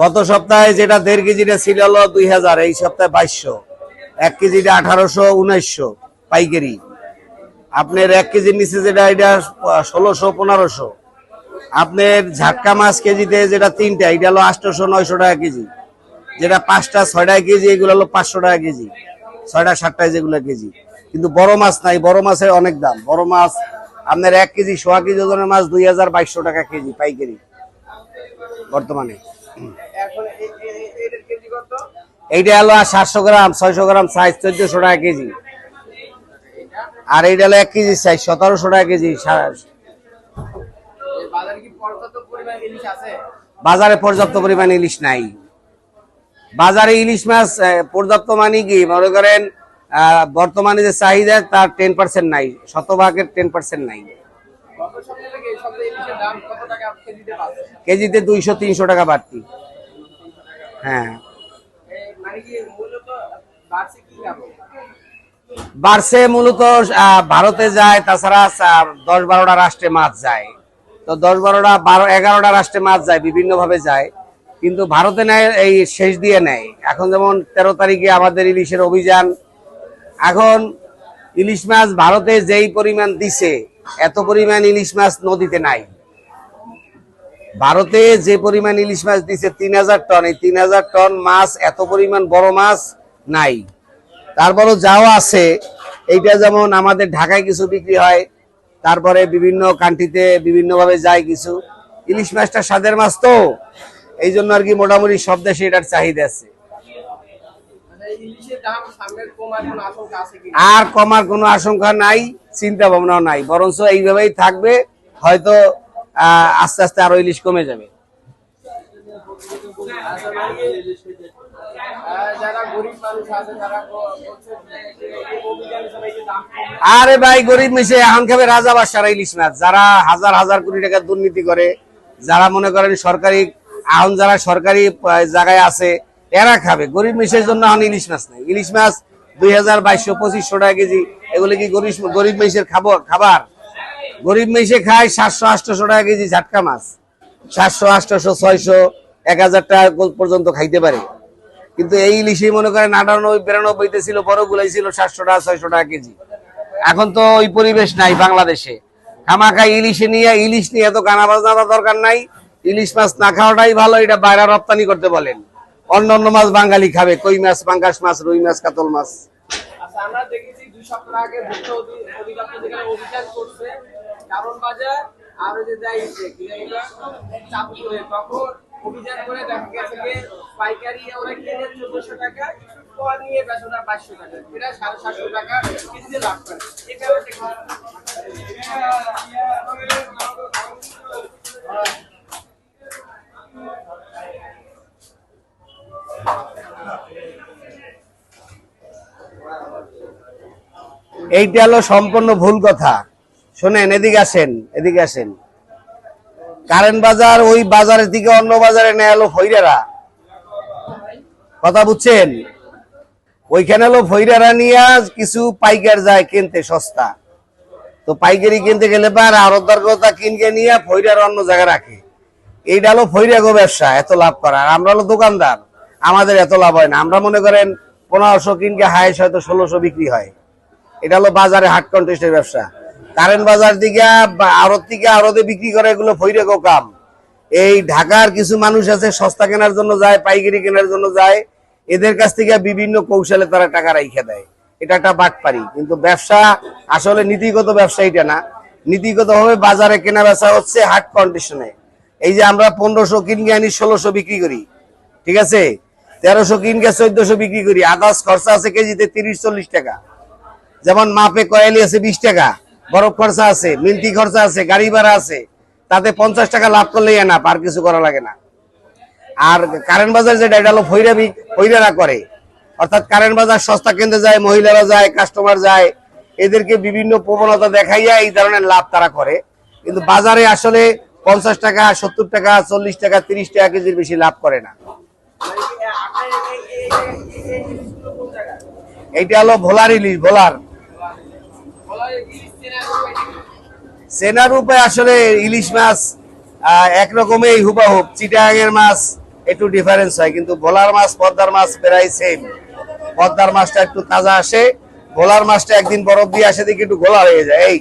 গত সপ্তাহে যেটা দেড় কেজিটা ছিল হলো দুই হাজার, এই সপ্তাহে বাইশশো। এক কেজিটা আঠারোশো, উনিশশো পাইকারি। আপনার এক কেজির নিচে যেটা, এটা ষোলোশো, পনেরোশো। আপনার ঝাটকা মাছ কেজিতে যেটা তিনটা, এটা হলো আটশোশো নয়শো টাকা কেজি। যেটা পাঁচটা ছয় টাকা কেজি, এগুলো হলো পাঁচশো টাকা কেজি। ছয়টা সাতটায় যেগুলো কেজি। কিন্তু বড় মাছ নাই, বড় মাছের অনেক দাম। বড় মাছ, আপনার এক কেজি, সোয়া কেজি ওজনের মাছ দুই হাজার বাইশশো টাকা কেজি পাইকারি বর্তমানে। এইটা হলো সাতশো গ্রাম ছয়শো গ্রাম সাইজ চোদ্দশো টাকা কেজি। আর এইটা হলো এক কেজি সাইজ সতেরোশো টাকা কেজি বাজারে পর্যাপ্ত পরিমাণ ইলিশ নাই। বাজারে ইলিশ মাছ পর্যাপ্ত মানে কি? মনে করেন বর্তমানে যে চাহিদা তার টেন পার্সেন্ট নাই শতভাগের টেন পার্সেন্ট নাই। কেজিতে দুইশো তিনশো টাকা বাড়তি। হ্যাঁ। মানে বাড়ছে মূলত ভারতে যায় তাছাড়া দশ বারোটা রাষ্ট্রে মাছ যায়। তো দশ বারোটা বারো এগারোটা রাষ্ট্রে মাছ যায় বিভিন্ন ভাবে যায়। কিন্তু ভারতে নেয় এই শেষ দিয়ে নেয়। এখন যেমন তেরো তারিখে আমাদের ইলিশের অভিযান। এখন ইলিশ মাছ ভারতে যেই পরিমাণ দিছে এত পরিমাণ ইলিশ মাছ নদীতে নাই। ভারতে যে পরিমাণ ইলিশ মাছ দিছে তিন হাজার টন। এই তিন হাজার টন মাছ এত পরিমাণ বড় মাছ নাই। তারপরও যাও আছে। এইটা যেমন আমাদের ঢাকায় কিছু বিক্রি হয় তারপরে বিভিন্ন কান্ট্রিতে বিভিন্নভাবে যায় কিছু। ইলিশ মাছটা স্বাদের মাছ তো। এই জন্য আর কি মোটামুটি সব দেশে এটার চাহিদা আছে। মানে আর কমার কোনো আশঙ্কা নাই চিন্তা ভাবনাও নাই। বরঞ্চ এইভাবেই থাকবে। হয়তো আস্তে আস্তে আরও ইলিশ কমে যাবে। আরে ভাই, গরিব মিশে এখন খাবে রাজা বাসারা ইলিশ মাছ। যারা হাজার হাজার কোটি টাকা দুর্নীতি করে, যারা মনে করেন সরকারি, এখন যারা সরকারি জায়গায় আছে, এরা খাবে। গরিব মিশের জন্য এখন ইলিশ মাছ নেই। ইলিশ মাছ দুই হাজার বাইশশো পঁচিশশো টাকা কেজি। এগুলো কি গরিব গরিব মিশের খাবার খাবার? গরিব মিশে খায় সাতশো আটশোশো টাকা কেজি ঝাটকা মাছ। সাতশো আটশোশো ছয়শো, এক হাজার টাকা পর্যন্ত খাইতে পারে। কিন্তু এই ইলিশই মনে করেন আটানব্বই বিরানব্বইতে ছিল বড় গুলাই ছিল সাতশো টাকা, ছয়শো টাকা কেজি। এখন তো ওই পরিবেশ নাই বাংলাদেশে। খামাখা ইলিশে নিয়ে, ইলিশ নিয়ে এত গানা বাজনা দরকার নাই। ইলিশ মাছ না খাওয়াটাই ভালো, এটা বাইরে রপ্তানি করতে বলেন। অন্য অন্য মাছ বাঙালি খাবে, কই মাছ, পাঙ্গাস মাছ, রুই মাছ, কাতল মাছ। আচ্ছা আমরা দেখেছি দুই সপ্তাহ আগে যেখানে অভিযান করছে কারণ বাজার আর যে যাই চাঁদপুরে তখন অভিযান করে দেখা গেছে যে পাইকারি ওরা কিনে চোদ্দশো টাকা নিয়ে ওরা টাকা সাড়ে সাতশো টাকা এই এইটা হলো সম্পূর্ণ ভুল কথা। শোনেন, এদিকে আসেন এদিকে আসেন। কারেন্ট বাজার, ওই বাজারের দিকে অন্য বাজারে নেয় হলো ফৈরারা কথা বুঝছেন? ওইখানে হলো ফৈরারা নিয়ে কিছু পাইকার যায় কিনতে সস্তা। তো পাইকারি কিনতে গেলে পার আরদার কথা কিনকে নিয়ে ফৈরার অন্য জায়গায় রাখে। এইটা হলো ফৈরাগো ব্যবসা, এত লাভ করা। আমরা হলো দোকানদার, আমাদের এত লাভ হয় না। আমরা মনে করেন পনেরোশো কিনকে হাইস হয়তো ষোলোশো বিক্রি হয়। এটা হলো বাজারে হাট কন্টেস্টের ব্যবসা। কারেন্ট বাজার দিকে আড়ত থেকে আড়তে বিক্রি করে এগুলো ফৈরেগো কাম। এই ঢাকার কিছু মানুষ আছে, সস্তা কেনার জন্য যায়, পাইকারি কেনার জন্য যায়। এদের কাছ থেকে বিভিন্ন কৌশলে তারা টাকা রাইখে দেয়। এটা একটা বাটপারি। কিন্তু ব্যবসা আসলে নীতিগত ব্যবসা এটা না। নীতিগত ভাবে বাজারে কেনা বেচা হচ্ছে হাট কন্ডিশনে এই যে আমরা পনেরোশো কিনকে আনি, ষোলোশো বিক্রি করি। ঠিক আছে? তেরোশো কিনকে চোদ্দশো বিক্রি করি। আদার্স খরচা আছে কেজিতে তিরিশ, চল্লিশ টাকা। যেমন মাপে কয়েলি আছে বিশ টাকা। বরফ খরচা আছে মিন্টি খরচা আছে, গাড়ি ভাড়া আছে। তাতে পঞ্চাশ টাকা লাভ করলেই না আর কিছু করা লাগে না। আর কারেন্ট বাজার যেটা এটা হলো ফৈরাবি করে, অর্থাৎ কারেন্ট বাজার সস্তা কেন্দ্রে যায়, মহিলারা যায় কাস্টমার যায়, এদেরকে বিভিন্ন প্রবণতা দেখাইয়া এই ধরনের লাভ তারা করে। কিন্তু বাজারে আসলে পঞ্চাশ টাকা, সত্তর টাকা, চল্লিশ টাকা, তিরিশ টাকা কেজির বেশি লাভ করে না। এইটা হলো ভোলার ইলিশ, ভোলার। উপায়? সেনার রূপে আসলে ইলিশ মাছ একরকমেই হুবাহুব চিটাঙের মাছ একটু ডিফারেন্স হয়, কিন্তু ভোলার মাছ, পদ্মার মাছ প্রায় সেম পদ্মার মাছটা একটু তাজা আসে, ভোলার মাছটা একদিন বরফ দিয়ে আসে দেখি একটু গোলা হয়ে যায় এই